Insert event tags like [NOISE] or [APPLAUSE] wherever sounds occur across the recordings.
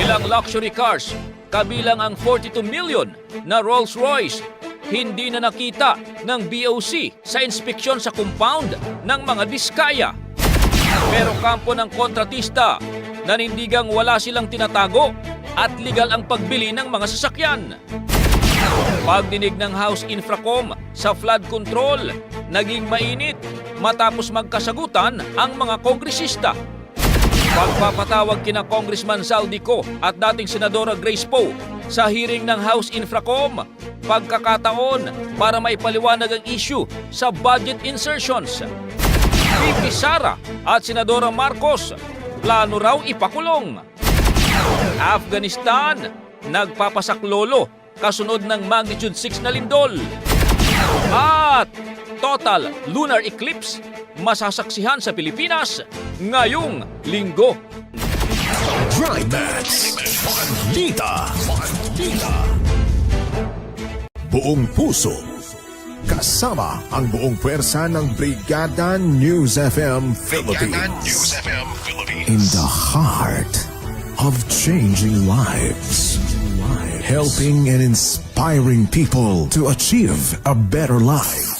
ilang luxury cars, kabilang ang 42 million na Rolls-Royce, hindi na nakita ng BOC sa inspeksyon sa compound ng mga diskaya. Pero kampo ng kontratista, nanindigang wala silang tinatago at legal ang pagbili ng mga sasakyan. Pagdinig ng House Infracom sa flood control, naging mainit matapos magkasagutan ang mga kongresista. Pagpapatawag kina Congressman Saldico at dating Senadora Grace Poe sa hearing ng House Infracom, pagkakataon para maipaliwanag ang issue sa budget insertions. VP Sara at Senadora Marcos, plano raw ipakulong. Afghanistan, nagpapasaklolo kasunod ng magnitude 6 na lindol. At total lunar eclipse masasaksihan sa Pilipinas ngayong linggo. Balita. Balita. Buong puso. Kasama ang buong pwersa ng Brigada News FM Philippines. In the heart of changing lives. Helping and inspiring people to achieve a better life.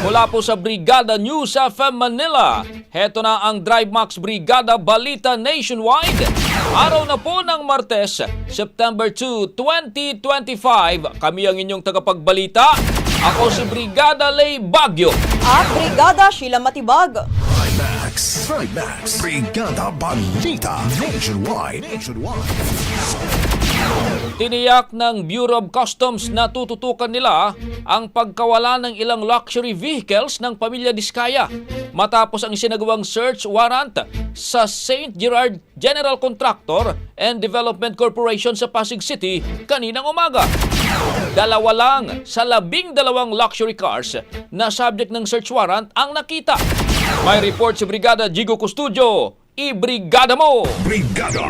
Mula po sa Brigada News FM Manila, heto na ang Drive Max Brigada Balita Nationwide. Araw na po ng Martes, September 2, 2025. Kami ang inyong tagapagbalita. Ako si Brigada Lay Bagyo. At Brigada Sheila Matibag. Max. Max. Brigada Balita Nationwide. Nationwide. Tiniyak ng Bureau of Customs na tututukan nila ang pagkawala ng ilang luxury vehicles ng pamilya Diskaya matapos ang sinagawang search warrant sa St. Gerard General Contractor and Development Corporation sa Pasig City kaninang umaga. Dalawa lang sa labing dalawang luxury cars na subject ng search warrant ang nakita. May report si Brigada Jigo Custudio. ibrigada mo! Brigada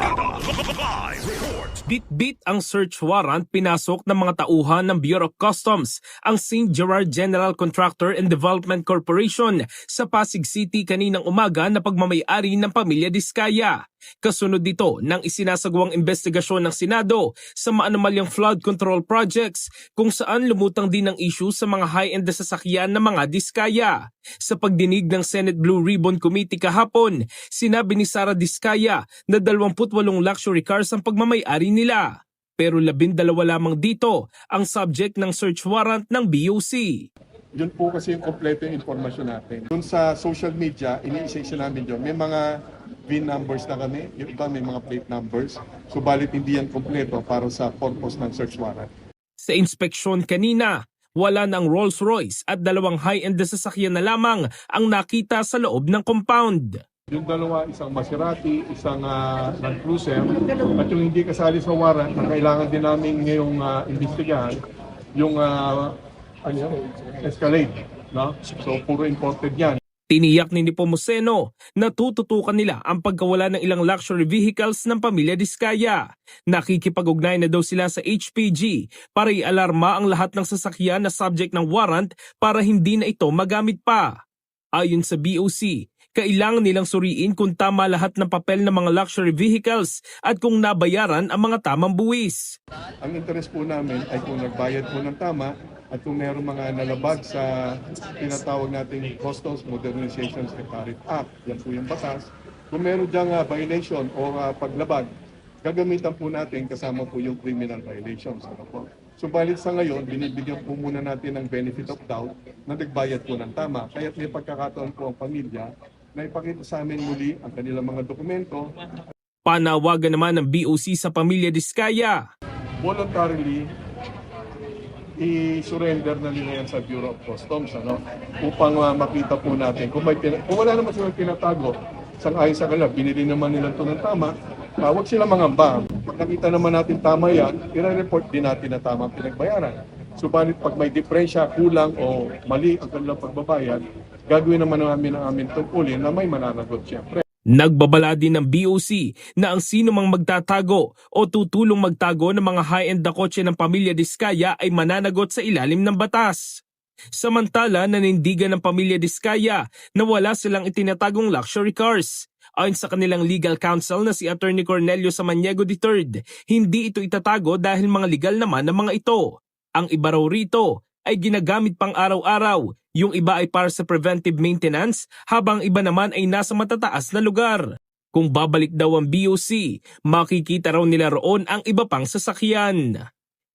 Bit-bit ang search warrant pinasok ng mga tauhan ng Bureau of Customs ang St. Gerard General Contractor and Development Corporation sa Pasig City kaninang umaga na pagmamayari ng pamilya Diskaya. Kasunod dito ng isinasagawang investigasyon ng Senado sa maanomalyang flood control projects kung saan lumutang din ang issue sa mga high-end na sasakyan ng mga Diskaya. Sa pagdinig ng Senate Blue Ribbon Committee kahapon, sinabi ni Sara Diskaya na 28 luxury cars ang pagmamayari nila. Pero labindalawa lamang dito ang subject ng search warrant ng BOC. Yun po kasi yung kompleto yung informasyon natin. Doon sa social media, iniisa-isa namin yun. May mga VIN numbers na kami, yung iba may mga plate numbers. Subalit hindi yan kompleto para sa purpose ng search warrant. Sa inspeksyon kanina, wala ng Rolls Royce at dalawang high-end na sasakyan na lamang ang nakita sa loob ng compound. Yung dalawa, isang Maserati, isang uh, Land Cruiser, at yung hindi kasali sa warrant na kailangan din namin ngayong uh, investigahan, yung uh, ano? Escalade. No? So, puro imported yan. Tiniyak ni Nepomuceno na tututukan nila ang pagkawala ng ilang luxury vehicles ng pamilya Diskaya. Nakikipag-ugnay na daw sila sa HPG para ialarma ang lahat ng sasakyan na subject ng warrant para hindi na ito magamit pa. Ayon sa BOC, kailangan nilang suriin kung tama lahat ng papel ng mga luxury vehicles at kung nabayaran ang mga tamang buwis. Ang interest po namin ay kung nagbayad po ng tama at kung mayroong mga nalabag sa tinatawag nating Customs Modernization Secretariat Act, yan po yung batas. Kung meron diyang ah, violation o ah, paglabag, gagamitan po natin kasama po yung criminal violations. Ano po? Subalit sa ngayon, binibigyan po muna natin ng benefit of doubt na nagbayad po ng tama. Kaya't may pagkakataon po ang pamilya na ipakita sa amin muli ang kanilang mga dokumento Panawagan naman ng BOC sa pamilya Diskaya voluntarily i-surrender na nila yan sa Bureau of Customs ano upang uh, makita po natin kung may pina- kung wala naman silang tinatago sang ayon sa kanila binili naman nila ito ng tama uh, huwag sila mangamba. Pag nakita naman natin tama yan i-report din natin na tama ang pinagbayaran. Subalit pag may diferensya kulang o mali ang kanilang pagbabayad gagawin naman namin ang amin tungkulin na may mananagot siyempre Nagbabala din ng BOC na ang sino mang magtatago o tutulong magtago ng mga high-end na kotse ng pamilya Diskaya ay mananagot sa ilalim ng batas. Samantala, nanindigan ng pamilya Diskaya na wala silang itinatagong luxury cars. Ayon sa kanilang legal counsel na si Attorney Cornelio Samaniego III, hindi ito itatago dahil mga legal naman ng mga ito. Ang iba raw rito ay ginagamit pang araw-araw, yung iba ay para sa preventive maintenance, habang iba naman ay nasa matataas na lugar. Kung babalik daw ang BOC, makikita raw nila roon ang iba pang sasakyan.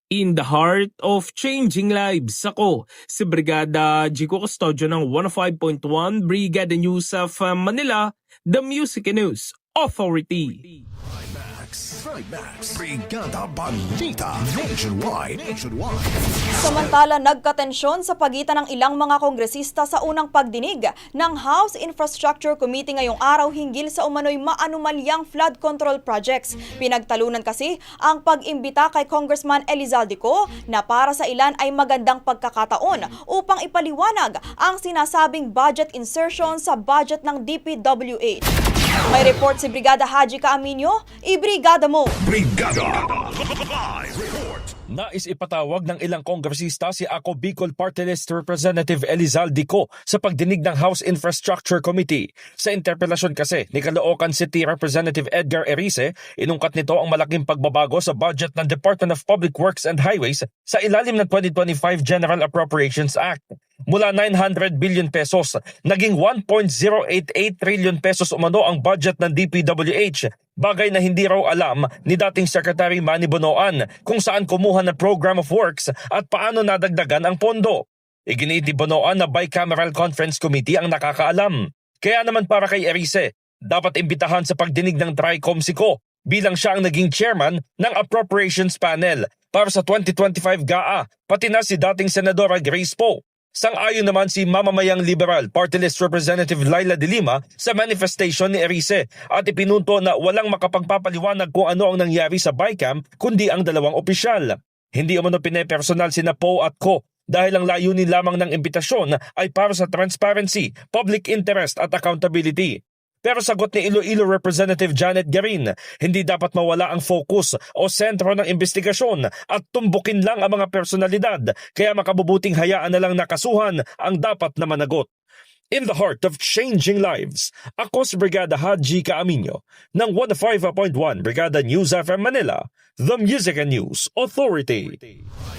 In the heart of changing lives, ako si Brigada Jico Custodio ng 105.1 Brigada News of uh, Manila, the Music News Authority. Trimax Brigada Balita Nationwide. Nationwide. Samantala, nagkatensyon sa pagitan ng ilang mga kongresista sa unang pagdinig ng House Infrastructure Committee ngayong araw hinggil sa umano'y maanumalyang flood control projects. Pinagtalunan kasi ang pag-imbita kay Congressman Elizalde na para sa ilan ay magandang pagkakataon upang ipaliwanag ang sinasabing budget insertion sa budget ng DPWH. May report si Brigada Haji Kaaminyo, ibrigada mo! Brigada. Live Report Nais ipatawag ng ilang kongresista si Ako Bicol Party List Representative Elizalde Co sa pagdinig ng House Infrastructure Committee. Sa interpelasyon kasi ni Caloocan City Representative Edgar Erice, inungkat nito ang malaking pagbabago sa budget ng Department of Public Works and Highways sa ilalim ng 2025 General Appropriations Act. Mula 900 billion pesos, naging 1.088 trillion pesos umano ang budget ng DPWH Bagay na hindi raw alam ni dating Secretary Manny Bonoan kung saan kumuha ng Program of Works at paano nadagdagan ang pondo. Iginiit ni Bonoan na Bicameral Conference Committee ang nakakaalam. Kaya naman para kay Erice, dapat imbitahan sa pagdinig ng TRICOM si Ko bilang siya ang naging chairman ng Appropriations Panel para sa 2025 GAA, pati na si dating Senadora Grace Poe. Sang-ayon naman si mamamayang liberal Party List Representative Laila de Lima sa manifestation ni Erice at ipinunto na walang makapagpapaliwanag kung ano ang nangyari sa BICAM kundi ang dalawang opisyal. Hindi umano pinepersonal sina Poe at Co dahil ang layunin lamang ng imbitasyon ay para sa transparency, public interest at accountability. Pero sagot ni Iloilo Representative Janet Garin, hindi dapat mawala ang focus o sentro ng investigasyon at tumbukin lang ang mga personalidad kaya makabubuting hayaan na lang nakasuhan ang dapat na managot. In the heart of changing lives, ako si Brigada Haji Kaaminyo ng 105.1 Brigada News FM Manila, the Music and News Authority.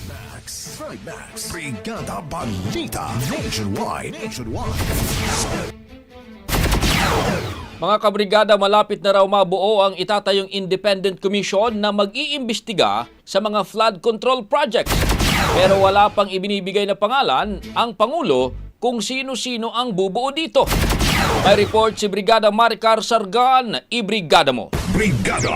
Max, Max, Brigada Balita Nationwide. Nationwide. Mga kabrigada, malapit na raw mabuo ang itatayong independent commission na mag-iimbestiga sa mga flood control projects. Pero wala pang ibinibigay na pangalan ang Pangulo kung sino-sino ang bubuo dito. May report si Brigada Maricar Sargan, ibrigada mo. Brigada.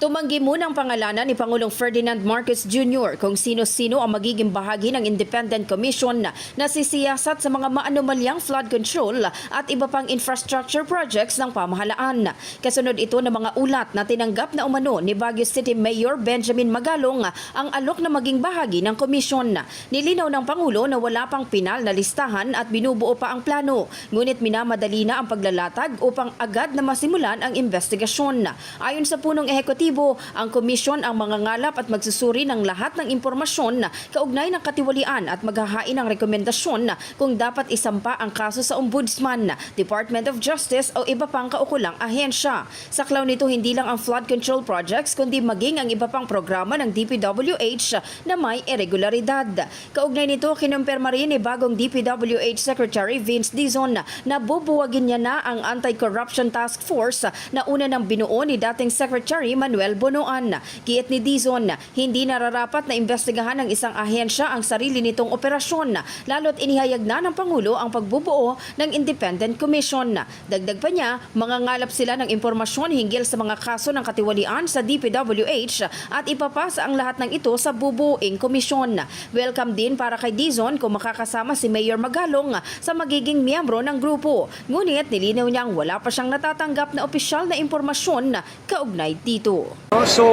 Tumanggi muna ang pangalanan ni Pangulong Ferdinand Marcos Jr. kung sino-sino ang magiging bahagi ng Independent Commission na sisiyasat sa mga maanomalyang flood control at iba pang infrastructure projects ng pamahalaan. Kasunod ito ng mga ulat na tinanggap na umano ni Baguio City Mayor Benjamin Magalong ang alok na maging bahagi ng komisyon. Nilinaw ng Pangulo na wala pang pinal na listahan at binubuo pa ang plano, ngunit minamadali na ang paglalatag upang agad na masimulan ang investigasyon. Ayon sa punong ehekutibo, ang komisyon ang mangangalap at magsusuri ng lahat ng impormasyon na kaugnay ng katiwalian at maghahain ng rekomendasyon kung dapat isampa ang kaso sa Ombudsman, Department of Justice o iba pang kaukulang ahensya. Saklaw nito hindi lang ang flood control projects kundi maging ang iba pang programa ng DPWH na may irregularidad. Kaugnay nito, kinumpirma rin ni bagong DPWH Secretary Vince Dizon na bubuwagin niya na ang Anti-Corruption Task Force na una ng binuo ni dating Secretary Manuel Bonoan. Giit ni Dizon, hindi nararapat na imbestigahan ng isang ahensya ang sarili nitong operasyon, lalo't inihayag na ng Pangulo ang pagbubuo ng Independent Commission. Dagdag pa niya, mangangalap sila ng impormasyon hinggil sa mga kaso ng katiwalian sa DPWH at ipapasa ang lahat ng ito sa bubuing komisyon. Welcome din para kay Dizon kung makakasama si Mayor Magalong sa magiging miyembro ng grupo. Ngunit nilinaw niyang wala pa siyang natatanggap na opisyal na impormasyon na kaugnay dito. So,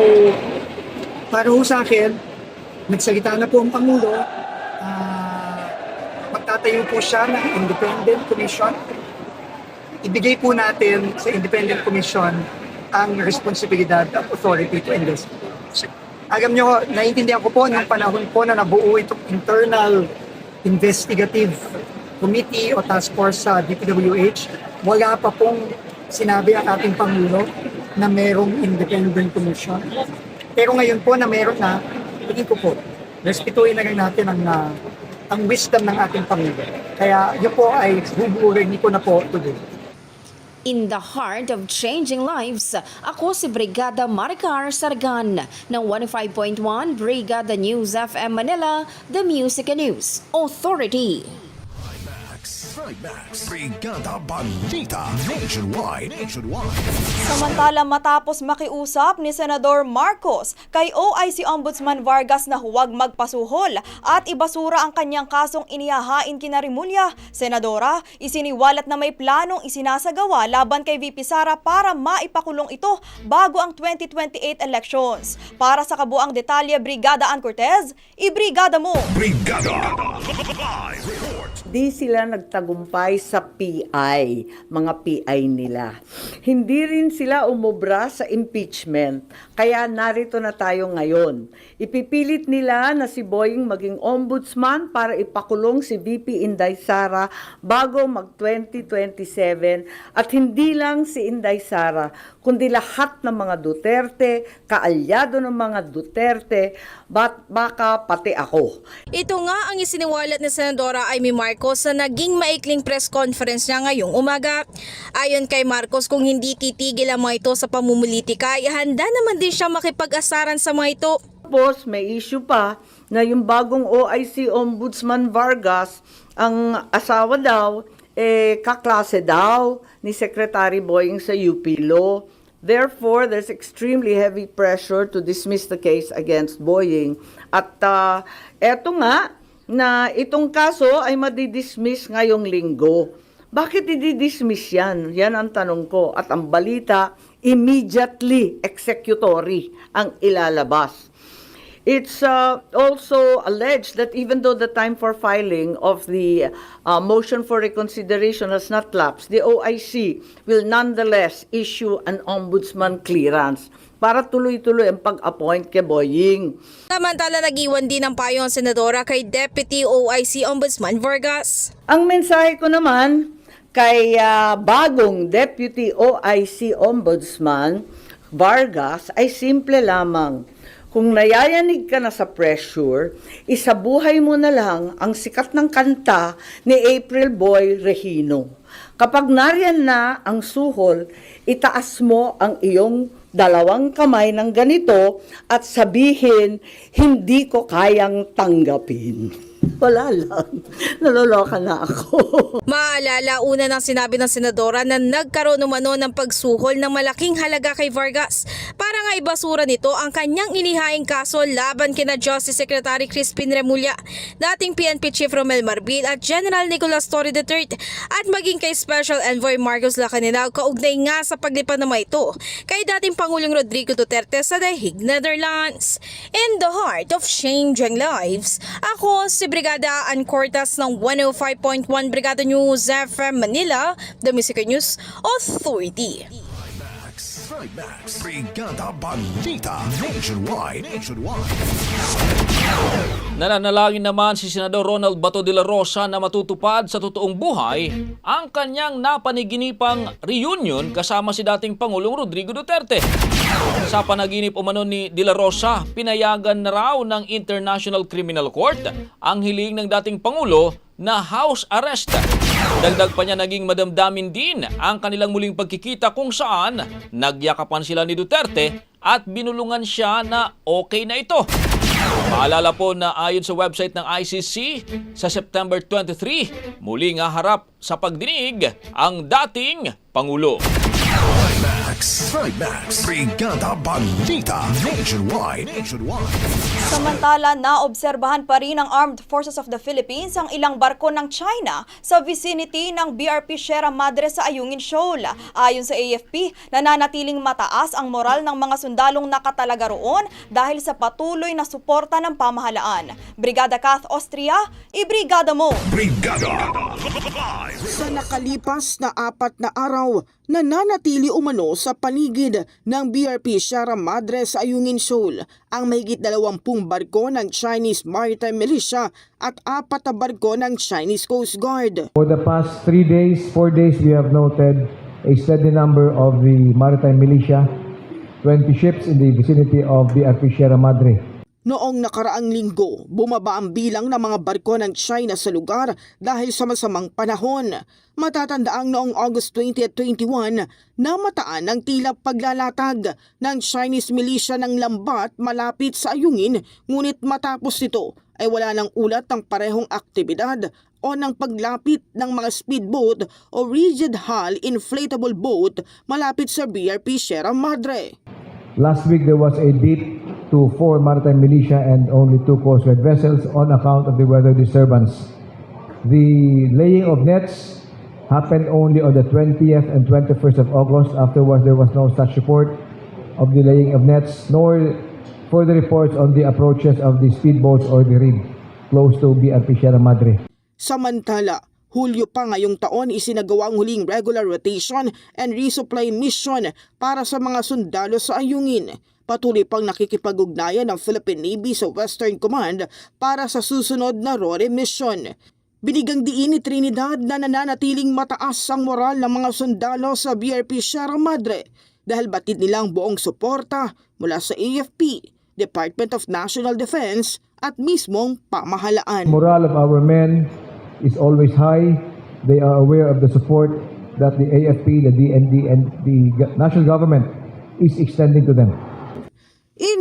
para ho sa akin, nagsalita na po ang Pangulo, ah, magtatayo po siya ng independent commission. Ibigay po natin sa independent commission ang responsibilidad at authority to investigate. Alam nyo, naiintindihan ko po nung panahon po na nabuo itong internal investigative committee o task force sa DPWH, wala pa pong sinabi ang ating Pangulo na merong independent commission. Pero ngayon po na meron na, tingin ko po, respetuhin na rin natin ang, ah, ang wisdom ng ating Pangulo. Kaya yun po ay buburin ko na po today. In the heart of changing lives, ako si Brigada Maricar Sargan ng 105.1 Brigada News FM Manila, The Music and News Authority. Max, Max, Brigada Balita Nationwide. Nationwide. Samantala matapos makiusap ni Senador Marcos kay OIC Ombudsman Vargas na huwag magpasuhol at ibasura ang kanyang kasong inihahain kina Rimulya, Senadora, isiniwalat na may planong isinasagawa laban kay VP Sara para maipakulong ito bago ang 2028 elections. Para sa kabuang detalye, Brigada Ann Cortez, ibrigada mo! Brigada Live Report. Di sila nagtagumpay sa PI, mga PI nila. Hindi rin sila umubra sa impeachment, kaya narito na tayo ngayon. Ipipilit nila na si Boying maging ombudsman para ipakulong si VP Inday Sara bago mag-2027 at hindi lang si Inday Sara, kundi lahat ng mga Duterte, kaalyado ng mga Duterte, bat baka pati ako. Ito nga ang isiniwalat ni Senadora Amy Marcos sa naging maikling press conference niya ngayong umaga. Ayon kay Marcos, kung hindi titigil ang mga ito sa pamumulitika, ay handa naman din siya makipag-asaran sa mga ito. Tapos may issue pa na yung bagong OIC Ombudsman Vargas, ang asawa daw, eh, kaklase daw ni Secretary Boying sa UP Law. Therefore, there's extremely heavy pressure to dismiss the case against Boying. At ah, eto nga, na itong kaso ay madidismiss ngayong linggo. Bakit i-dismiss yan? Yan ang tanong ko. At ang balita, immediately executory ang ilalabas. It's uh, also alleged that even though the time for filing of the uh, motion for reconsideration has not lapsed, the OIC will nonetheless issue an ombudsman clearance para tuloy-tuloy ang pag-appoint kay Boying. Samantala nagiwan din ng payo ang senadora kay Deputy OIC Ombudsman Vargas. Ang mensahe ko naman kay ah, bagong Deputy OIC Ombudsman Vargas ay simple lamang. Kung nayayanig ka na sa pressure, isabuhay mo na lang ang sikat ng kanta ni April Boy Regino. Kapag nariyan na ang suhol, itaas mo ang iyong dalawang kamay ng ganito at sabihin, hindi ko kayang tanggapin. Wala lang. [LAUGHS] Naloloka na ako. Maalala una nang sinabi ng senadora na nagkaroon umano ng pagsuhol ng malaking halaga kay Vargas para nga ibasura nito ang kanyang inihaing kaso laban kina Justice Secretary Crispin Remulla, dating PNP Chief Romel Marbil at General Nicolas Torre III at maging kay Special Envoy Marcos Lacaninaw kaugnay nga sa paglipan naman ito kay dating Pangulong Rodrigo Duterte sa Hague, Netherlands. In the heart of changing lives, ako si Brigada Ann Cortas ng 105.1 Brigada News FM Manila, The Music News Authority. Trimax. Brigada Balita. Nationwide. Nationwide. Nananalangin naman si Senador Ronald Bato de la Rosa na matutupad sa totoong buhay ang kanyang napaniginipang reunion kasama si dating Pangulong Rodrigo Duterte. Sa panaginip umano ni De La Rosa, pinayagan na raw ng International Criminal Court ang hiling ng dating Pangulo na house arrest. Dagdag pa niya naging madamdamin din ang kanilang muling pagkikita kung saan nagyakapan sila ni Duterte at binulungan siya na okay na ito. Paalala po na ayon sa website ng ICC, sa September 23, muli nga harap sa pagdinig ang dating Pangulo. Trimax. Trimax. Brigada Balita. Nationwide. Nationwide. Samantala, naobserbahan pa rin ng Armed Forces of the Philippines ang ilang barko ng China sa vicinity ng BRP Sierra Madre sa Ayungin Shoal. Ayon sa AFP, nananatiling mataas ang moral ng mga sundalong nakatalaga roon dahil sa patuloy na suporta ng pamahalaan. Brigada Kath Austria, ibrigada mo! Brigada. Sa nakalipas na apat na araw, nananatili umano sa paligid ng BRP Sierra Madre sa Ayungin Shoal ang mahigit dalawampung barko ng Chinese Maritime Militia at apat na barko ng Chinese Coast Guard. For the past three days, four days, we have noted a steady number of the maritime militia, 20 ships in the vicinity of BRP Sierra Madre. Noong nakaraang linggo, bumaba ang bilang ng mga barko ng China sa lugar dahil sa masamang panahon. Matatandaang noong August 20 at 21, namataan ng tila paglalatag ng Chinese militia ng lambat malapit sa ayungin ngunit matapos nito ay wala ng ulat ng parehong aktibidad o ng paglapit ng mga speedboat o rigid hull inflatable boat malapit sa BRP Sierra Madre. Last week, there was a beat to four maritime militia and only two Coast Guard vessels on account of the weather disturbance. The laying of nets happened only on the 20th and 21st of August. Afterwards, there was no such report of the laying of nets, nor further reports on the approaches of the speedboats or the rig close to BRP Sierra Madre. Samantala, Hulyo pa ngayong taon isinagawa ang huling regular rotation and resupply mission para sa mga sundalo sa ayungin. Patuloy pang nakikipag-ugnayan ng Philippine Navy sa Western Command para sa susunod na RORE mission. Binigang diin ni Trinidad na nananatiling mataas ang moral ng mga sundalo sa BRP Sierra Madre dahil batid nilang buong suporta mula sa AFP, Department of National Defense at mismong pamahalaan. Morale of our men is always high. They are aware of the support that the AFP, the DND, and the national government is extending to them.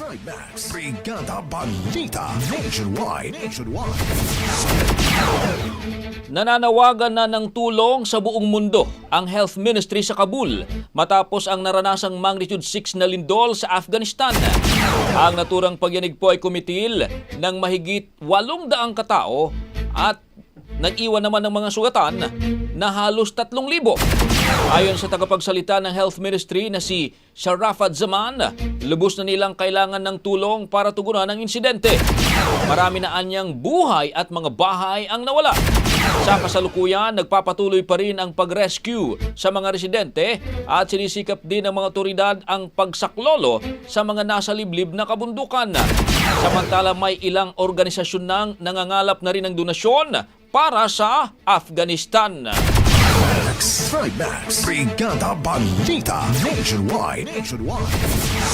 Trimax. Brigada Balita. Nationwide. Nationwide. Nananawagan na ng tulong sa buong mundo ang Health Ministry sa Kabul matapos ang naranasang magnitude 6 na lindol sa Afghanistan. Ang naturang pagyanig po ay kumitil ng mahigit 800 katao at nag-iwan naman ng mga sugatan na halos 3,000. Ayon sa tagapagsalita ng Health Ministry na si Sharafat Zaman, lubos na nilang kailangan ng tulong para tugunan ang insidente. Marami na anyang buhay at mga bahay ang nawala. Sa kasalukuyan, nagpapatuloy pa rin ang pag-rescue sa mga residente at sinisikap din ng mga otoridad ang pagsaklolo sa mga nasa liblib na kabundukan. Samantala may ilang organisasyon nang nangangalap na rin ng donasyon para sa Afghanistan. Trimax. Brigada Balita. Nationwide. Nationwide.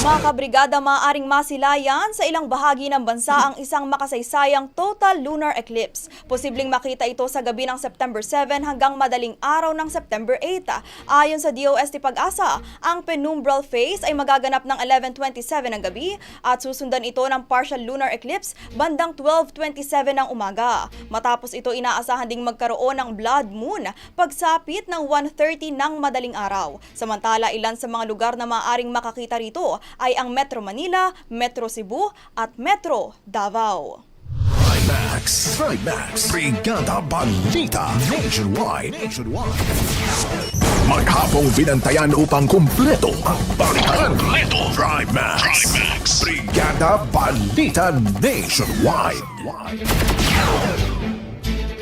Mga kabrigada, maaaring masilayan sa ilang bahagi ng bansa ang isang makasaysayang total lunar eclipse. Posibleng makita ito sa gabi ng September 7 hanggang madaling araw ng September 8. Ayon sa DOST Pag-asa, ang penumbral phase ay magaganap ng 11.27 ng gabi at susundan ito ng partial lunar eclipse bandang 12.27 ng umaga. Matapos ito, inaasahan ding magkaroon ng blood moon pagsapit ng 1.30 ng madaling araw. Samantala, ilan sa mga lugar na maaaring makakita rito ay ang Metro Manila, Metro Cebu at Metro Davao. Trimax. Trimax. Brigada Balita. Nationwide. Nationwide. Maghapong binantayan upang kumpleto ang balitan. Kumpleto. Trimax. Trimax. Brigada Balita Nationwide.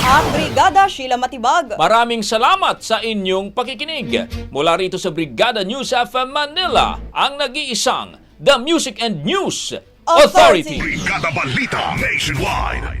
At Brigada Sheila Matibag. Maraming salamat sa inyong pakikinig. Mula rito sa Brigada News FM Manila, ang nag-iisang The Music and News Authority. Brigada Balita Nationwide.